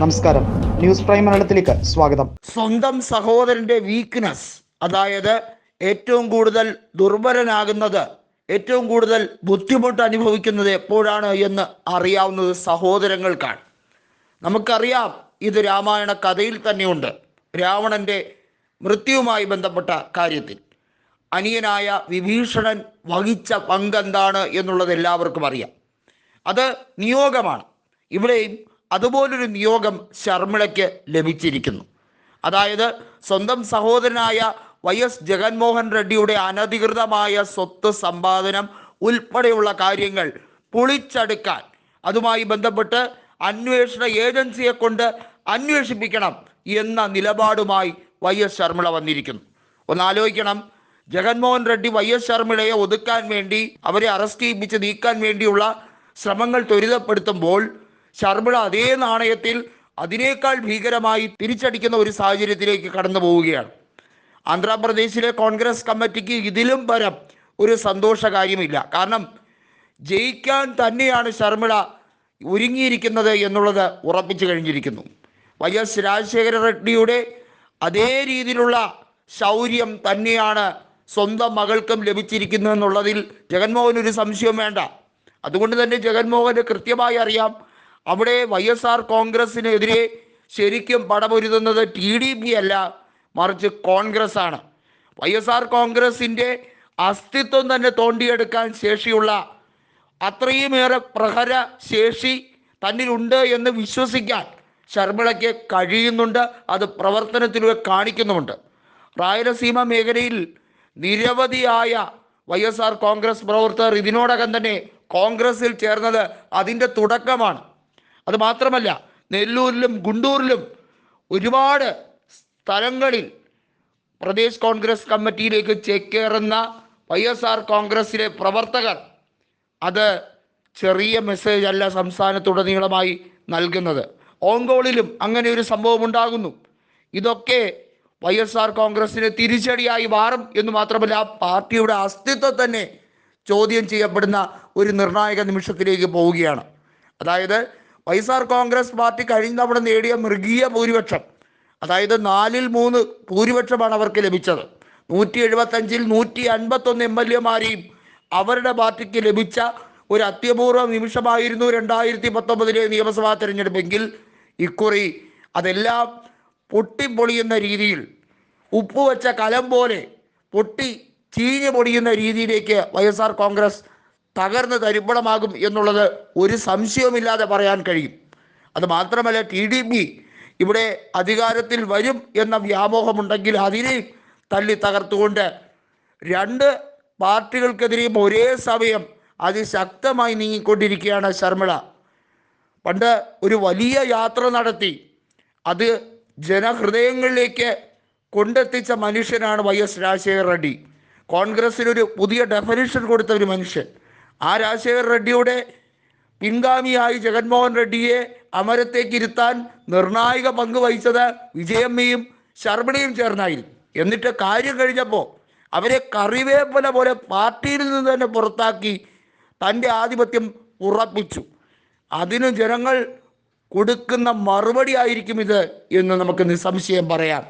നമസ്കാരം. News prime മലയാളത്തിലേക്ക് സ്വാഗതം. സ്വന്തം സഹോദരന്റെ വീക്ക്നെസ് അതായത് ഏറ്റവും കൂടുതൽ ദുർബലനാകുന്നത് ഏറ്റവും കൂടുതൽ ബുദ്ധിമുട്ട് അനുഭവിക്കുന്നത് എപ്പോഴാണ് എന്ന് അറിയാവുന്നത് സഹോദരങ്ങൾക്കാണ്. നമുക്കറിയാം ഇത് രാമായണ കഥയിൽ തന്നെയുണ്ട്. രാവണന്റെ മൃത്യുവുമായി ബന്ധപ്പെട്ട കാര്യത്തിൽ. അനിയനായ വിഭീഷണൻ വഹിച്ച പങ്കെന്താണ് എന്നുള്ളത് എല്ലാവർക്കും അറിയാം. അത് നിയോഗമാണ്. ഇവിടെയും അതുപോലൊരു നിയോഗം ശർമ്മിളയ്ക്ക് ലഭിച്ചിരിക്കുന്നു. അതായത് സ്വന്തം സഹോദരനായ വൈ എസ് ജഗൻമോഹൻ റെഡ്ഡിയുടെ അനധികൃതമായ സ്വത്ത് സമ്പാദനം ഉൾപ്പെടെയുള്ള കാര്യങ്ങൾ പൊളിച്ചടുക്കാൻ അതുമായി ബന്ധപ്പെട്ട് അന്വേഷണ ഏജൻസിയെ കൊണ്ട് അന്വേഷിപ്പിക്കണം എന്ന നിലപാടുമായി വൈ എസ് ശർമ്മിള വന്നിരിക്കുന്നു. ഒന്ന് ആലോചിക്കണം ജഗൻമോഹൻ റെഡ്ഡി വൈ എസ് ശർമ്മിളയെ ഒതുക്കാൻ വേണ്ടി അവരെ അറസ്റ്റ് ചെയ്യിപ്പിച്ച് നീക്കാൻ വേണ്ടിയുള്ള ശ്രമങ്ങൾ ത്വരിതപ്പെടുത്തുമ്പോൾ ശർമ്മിള അതേ നാണയത്തിൽ അതിനേക്കാൾ ഭീകരമായി തിരിച്ചടിക്കുന്ന ഒരു സാഹചര്യത്തിലേക്ക് കടന്നു പോവുകയാണ്. ആന്ധ്രാപ്രദേശിലെ കോൺഗ്രസ് കമ്മിറ്റിക്ക് ഇതിലും പരം ഒരു സന്തോഷകാര്യമില്ല. കാരണം ജയിക്കാൻ തന്നെയാണ് ശർമ്മിള ഒരുങ്ങിയിരിക്കുന്നത് എന്നുള്ളത് ഉറപ്പിച്ചു കഴിഞ്ഞിരിക്കുന്നു. വൈ എസ് രാജശേഖര റെഡ്ഡിയുടെ അതേ രീതിയിലുള്ള ശൗര്യം തന്നെയാണ് സ്വന്തം മകൾക്കും ലഭിച്ചിരിക്കുന്നു എന്നുള്ളതിൽ ജഗൻമോഹൻ ഒരു സംശയം വേണ്ട. അതുകൊണ്ട് തന്നെ ജഗൻമോഹന് കൃത്യമായി അറിയാം അവിടെ വൈ എസ് ആർ കോൺഗ്രസിനെതിരെ ശരിക്കും പടപൊരുതുന്നത് ടി ഡി പി അല്ല മറിച്ച് കോൺഗ്രസ് ആണ് വൈ എസ് ആർ കോൺഗ്രസിന്റെ അസ്തിത്വം തന്നെ തോണ്ടിയെടുക്കാൻ ശേഷിയുള്ള അത്രയുമേറെ പ്രഹര ശേഷി തന്നിലുണ്ട് എന്ന് വിശ്വസിക്കാൻ ശർമ്മിളയ്ക്ക് കഴിയുന്നുണ്ട് അത് പ്രവർത്തനത്തിലൂടെ കാണിക്കുന്നുമുണ്ട്. റായലസീമ മേഖലയിൽ നിരവധിയായ വൈ എസ് ആർ കോൺഗ്രസ് പ്രവർത്തകർ ഇതിനോടകം തന്നെ കോൺഗ്രസിൽ ചേർന്നത് അതിന്റെ തുടക്കമാണ്. അത് മാത്രമല്ല നെല്ലൂരിലും ഗുണ്ടൂരിലും ഒരുപാട് സ്ഥലങ്ങളിൽ പ്രദേശ് കോൺഗ്രസ് കമ്മിറ്റിയിലേക്ക് ചേക്കേറുന്ന വൈ എസ് ആർ കോൺഗ്രസിലെ പ്രവർത്തകർ അത് ചെറിയ മെസ്സേജ് അല്ല സംസ്ഥാനത്തുടനീളമായി നൽകുന്നത്. ഓങ്കോളിലും അങ്ങനെ ഒരു സംഭവം ഉണ്ടാകുന്നു. ഇതൊക്കെ വൈ എസ് ആർ കോൺഗ്രസിന് തിരിച്ചടിയായി മാറും എന്ന് മാത്രമല്ല ആ പാർട്ടിയുടെ അസ്തിത്വം തന്നെ ചോദ്യം ചെയ്യപ്പെടുന്ന ഒരു നിർണായക നിമിഷത്തിലേക്ക് പോവുകയാണ്. അതായത് Y S R Congress party കഴിഞ്ഞ തവണ നേടിയ മൃഗീയ ഭൂരിപക്ഷം. അതായത് നാലിൽ മൂന്ന് ഭൂരിപക്ഷമാണ് അവർക്ക് ലഭിച്ചത്. നൂറ്റി എഴുപത്തഞ്ചിൽ നൂറ്റി അൻപത്തൊന്ന് എം എൽ എമാരെയും അവരുടെ പാർട്ടിക്ക് ലഭിച്ച ഒരു അത്യപൂർവ നിമിഷമായിരുന്നു രണ്ടായിരത്തി പത്തൊമ്പതിലെ നിയമസഭാ തെരഞ്ഞെടുപ്പെങ്കിൽ ഇക്കുറി അതെല്ലാം പൊട്ടിപ്പൊളിയുന്ന രീതിയിൽ ഉപ്പുവെച്ച കലം പോലെ പൊട്ടി ചീഞ്ഞു പൊടിയുന്ന രീതിയിലേക്ക് വൈ കോൺഗ്രസ് തകർന്ന് തരിപ്പണമാകും എന്നുള്ളത് ഒരു സംശയവുമില്ലാതെ പറയാൻ കഴിയും. അത് മാത്രമല്ല ടി ഡി പി ഇവിടെ അധികാരത്തിൽ വരും എന്ന വ്യാമോഹമുണ്ടെങ്കിൽ അതിനെ തല്ലി തകർത്തുകൊണ്ട് രണ്ട് പാർട്ടികൾക്കെതിരെയും ഒരേ സമയം അതിശക്തമായി നീങ്ങിക്കൊണ്ടിരിക്കുകയാണ് ശർമ്മിള പണ്ട് ഒരു വലിയ യാത്ര നടത്തി അത് ജനഹൃദയങ്ങളിലേക്ക് കൊണ്ടെത്തിച്ച മനുഷ്യനാണ് വൈ എസ് രാജശേഖർ റെഡ്ഡി. കോൺഗ്രസിനൊരു പുതിയ ഡെഫിനിഷൻ കൊടുത്ത ഒരു മനുഷ്യൻ. ആ രാജശേഖർ റെഡ്ഡിയുടെ പിൻഗാമിയായി ജഗൻമോഹൻ റെഡ്ഡിയെ അമരത്തേക്ക് ഇരുത്താൻ നിർണായക പങ്ക് വഹിച്ചത് വിജയമ്മയും ശർമ്മണിയും ചേർന്നായിരുന്നു. എന്നിട്ട് കാര്യം കഴിഞ്ഞപ്പോൾ അവരെ കറിവേപ്പല പോലെ പാർട്ടിയിൽ നിന്ന് തന്നെ പുറത്താക്കി തന്റെ ആധിപത്യം ഉറപ്പിച്ചു. അതിന് ജനങ്ങൾ കൊടുക്കുന്ന മറുപടി ആയിരിക്കും ഇത് എന്ന് നമുക്ക് നിസ്സംശയം പറയാം.